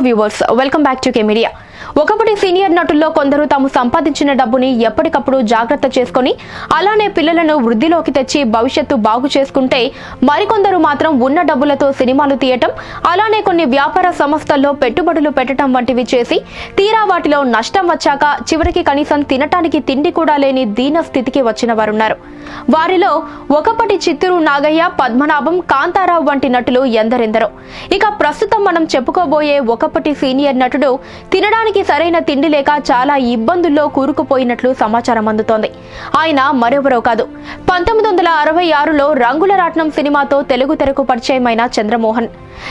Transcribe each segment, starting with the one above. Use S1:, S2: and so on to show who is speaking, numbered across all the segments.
S1: Viewers, welcome back to K Media. ఒకప్పటి senior నటుల్లో కొందరు తాము సంపాదించిన డబ్బుని ఎప్పటికప్పుడు జాగ్రత్త చేసుకొని అలానే పిల్లలను వృద్ధిలోకి తెచ్చి భవిష్యత్తు బాగు చేసుకుంటే మరికొందరు మాత్రం ఉన్న డబ్బులతో సినిమాలు తీయటం అలానే కొన్ని వ్యాపార సంస్థల్లో పెట్టుబడులు పెట్టడం వంటివి చేసి తీరా వాటిలో నష్టం వచ్చాక చివరికి కనీసం తినటానికి తిండి కూడా లేని దీన స్థితికి వచ్చిన వారున్నారు. వారిలో ఒకప్పటి చిత్తూరు నాగయ్య పద్మనాభం కాంతారావు వంటి నటులు ఎందరెందరో. ఇక ప్రస్తుతం మనం చెప్పుకోబోయే ఒకప్పటి సీనియర్ నటుడు తినడానికి సరైన తిండి లేక చాలా ఇబ్బందుల్లో కూరుకుపోయినట్లు సమాచారం అందుతోంది. ఆయన మరెవరో కాదు. పంతొమ్మిది వందల అరవై ఆరులో రంగుల రాట్నం సినిమాతో తెలుగు తెరకు పరిచయమైన చంద్రమోహన్.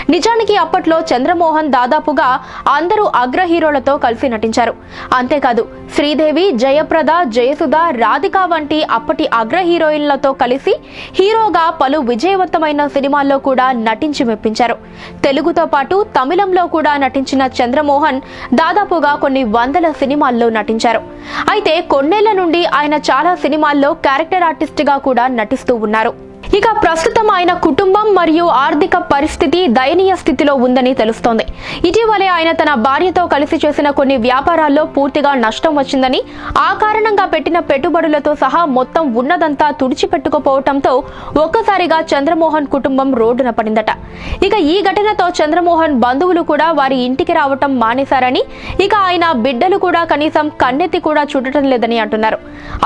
S1: నిజానికి అప్పట్లో చంద్రమోహన్ దాదాపుగా అందరూ అగ్ర హీరోలతో కలిసి నటించారు. అంతేకాదు శ్రీదేవి జయప్రద జయసుధ రాధిక వంటి అప్పటి అగ్ర హీరోయిన్లతో కలిసి హీరోగా పలు విజయవంతమైన సినిమాల్లో కూడా నటించి మెప్పించారు. తెలుగుతో పాటు తమిళంలో కూడా నటించిన చంద్రమోహన్ దాదాపుగా కొన్ని వందల సినిమాల్లో నటించారు. అయితే కొన్నేళ్ళ నుండి ఆయన చాలా సినిమాల్లో క్యారెక్టర్ ఆర్టిస్ట్గా కూడా నటిస్తూ ఉన్నారు. ఇక ప్రస్తుతం ఆయన కుటుంబం మరియు ఆర్థిక పరిస్థితి దయనీయ స్థితిలో ఉందని తెలుస్తోంది. ఇటీవలే ఆయన తన భార్యతో కలిసి చేసిన కొన్ని వ్యాపారాల్లో పూర్తిగా నష్టం వచ్చిందని ఆ కారణంగా పెట్టిన పెట్టుబడులతో సహా మొత్తం ఉన్నదంతా తుడిచిపెట్టుకుపోవటంతో ఒక్కసారిగా చంద్రమోహన్ కుటుంబం రోడ్డున పడిందట. ఇక ఈ ఘటనతో చంద్రమోహన్ బంధువులు కూడా వారి ఇంటికి రావటం మానేశారని ఇక ఆయన బిడ్డలు కూడా కనీసం కన్నెత్తి కూడా చూడటం లేదని అంటున్నారు.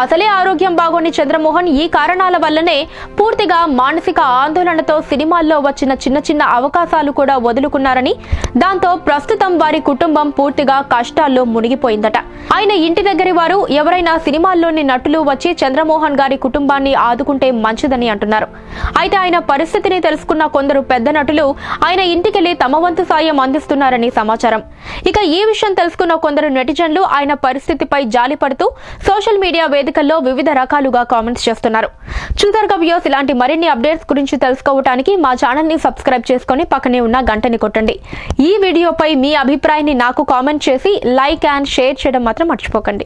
S1: అసలే ఆరోగ్యం బాగోని చంద్రమోహన్ ఈ కారణాల వల్లనే పూర్తిగా మానసిక ఆందోళనతో సినిమాల్లో వచ్చిన చిన్న చిన్న అవకాశాలు కూడా వదులుకున్నారని దాంతో ప్రస్తుతం వారి కుటుంబం పూర్తిగా కష్టాల్లో మునిగిపోయిందట. ఆయన ఇంటి దగ్గరి వారు ఎవరైనా సినిమాల్లోని నటులు వచ్చి చంద్రమోహన్ గారి కుటుంబాన్ని ఆదుకుంటే మంచిదని అంటున్నారు. అయితే ఆయన పరిస్థితిని తెలుసుకున్న కొందరు పెద్ద నటులు ఆయన ఇంటికెళ్ళి తమ వంతు సాయం అందిస్తున్నారని సమాచారం. ఇక ఈ విషయం తెలుసుకున్న కొందరు నెటిజన్లు ఆయన పరిస్థితిపై జాలిపడుతూ సోషల్ మీడియా వేదికల్లో వివిధ రకాలుగా కామెంట్స్ చేస్తున్నారు. చూసారుగా వ్యూస్ ఇలాంటి మరిన్ని అప్డేట్స్ గురించి తెలుసుకోవడానికి మా ఛానల్ని సబ్స్క్రైబ్ చేసుకుని పక్కనే ఉన్న గంటని కొట్టండి. ఈ వీడియోపై మీ అభిప్రాయాన్ని నాకు కామెంట్ చేసి లైక్ అండ్ షేర్ చేయడం మాత్రం మర్చిపోకండి.